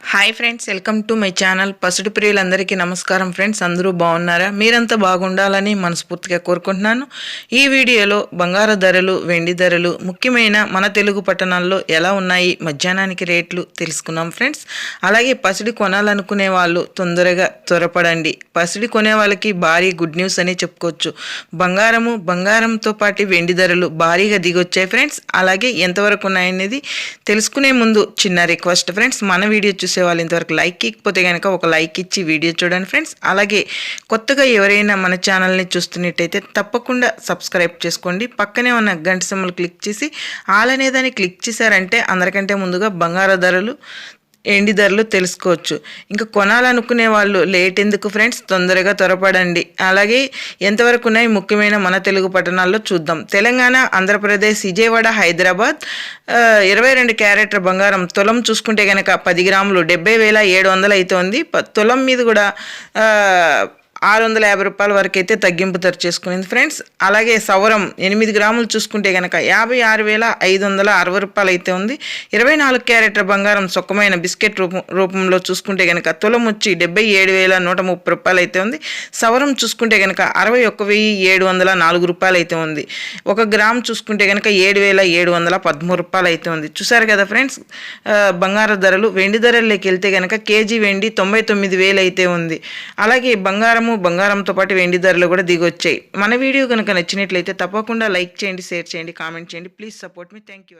Hi friends welcome to my channel పసుడు ప్రియులందరికీ నమస్కారం friends అందరూ బాగున్నారా మీరంతా బాగుండాలని మనస్ఫూర్తిగా కోరుకుంటున్నాను ఈ వీడియోలో బంగారు ధరలు వెండి ధరలు ముఖ్యమైన మన తెలుగు పట్టణాల్లో ఎలా ఉన్నాయి మధ్యాహ్నానికి రేట్లు తెలుసుకున్నాం ఫ్రెండ్స్ అలాగే పసిడి కొనాలనుకునే వాళ్ళు తొందరగా త్వరపడండి. పసిడి కొనే వాళ్ళకి భారీ గుడ్ న్యూస్ అని చెప్పుకోవచ్చు. బంగారము బంగారంతో పాటు వెండి ధరలు భారీగా దిగొచ్చాయి ఫ్రెండ్స్ అలాగే ఎంతవరకు ఉన్నాయనేది తెలుసుకునే ముందు చిన్న రిక్వెస్ట్ ఫ్రెండ్స్ మన వీడియో చూసేవాళ్ళు ఇంతవరకు లైక్ ఇకపోతే కనుక ఒక లైక్ ఇచ్చి వీడియో చూడండి ఫ్రెండ్స్. అలాగే కొత్తగా ఎవరైనా మన ఛానల్ని చూస్తున్నట్టయితే తప్పకుండా సబ్స్క్రైబ్ చేసుకోండి. పక్కనే ఉన్న గంట సింబల్ క్లిక్ చేసి ఆల్ అనేదాన్ని క్లిక్ చేశారంటే అందరికంటే ముందుగా బంగారు ధరలు ఎండి ధరలు తెలుసుకోవచ్చు. ఇంకా కొనాలనుకునే వాళ్ళు లేట్ ఎందుకు ఫ్రెండ్స్? తొందరగా త్వరపడండి. అలాగే ఎంతవరకు ఉన్నాయి ముఖ్యమైన మన తెలుగు పట్టణాల్లో చూద్దాం. తెలంగాణ ఆంధ్రప్రదేశ్ విజయవాడ హైదరాబాద్ ఇరవై రెండు క్యారెట్ల బంగారం తులం చూసుకుంటే కనుక పది గ్రాములు డెబ్బై వేల ఏడు వందలు అవుతోంది ప- తులం మీద కూడా ఆరు వందల యాభై రూపాయల వరకు అయితే తగ్గింపు ధర చేసుకునింది ఫ్రెండ్స్. అలాగే సవరం ఎనిమిది గ్రాములు చూసుకుంటే కనుక యాభై ఆరు వేల ఐదు వందల అరవై రూపాయలు అయితే ఉంది. ఇరవై నాలుగు క్యారెట్ల బంగారం సుఖమైన బిస్కెట్ రూపం రూపంలో చూసుకుంటే కనుక తులం వచ్చి డెబ్బై ఏడు వేల నూట ముప్పై రూపాయలు అయితే ఉంది. సవరం చూసుకుంటే కనుక అరవై ఒక్క వెయ్యి ఏడు వందల నాలుగు రూపాయలు అయితే ఉంది. ఒక గ్రామ్ చూసుకుంటే కనుక ఏడు వేల ఏడు వందల పదమూడు రూపాయలు అయితే ఉంది. చూసారు కదా ఫ్రెండ్స్? ఆ, బంగారు ధరలు వెండి ధరల్లోకి వెళ్తే కనుక కేజీ వెండి తొంభై తొమ్మిది వేలు అయితే ఉంది. అలాగే బంగారం బంగారము బంగారంతో పాటు వెండి ధరలు కూడా దిగొచ్చాయి. మన వీడియో కనుక నచ్చినట్లయితే తప్పకుండా లైక్ చేయండి షేర్ చేయండి కామెంట్ చేయండి. ప్లీజ్ సపోర్ట్ మీ థ్యాంక్ యూ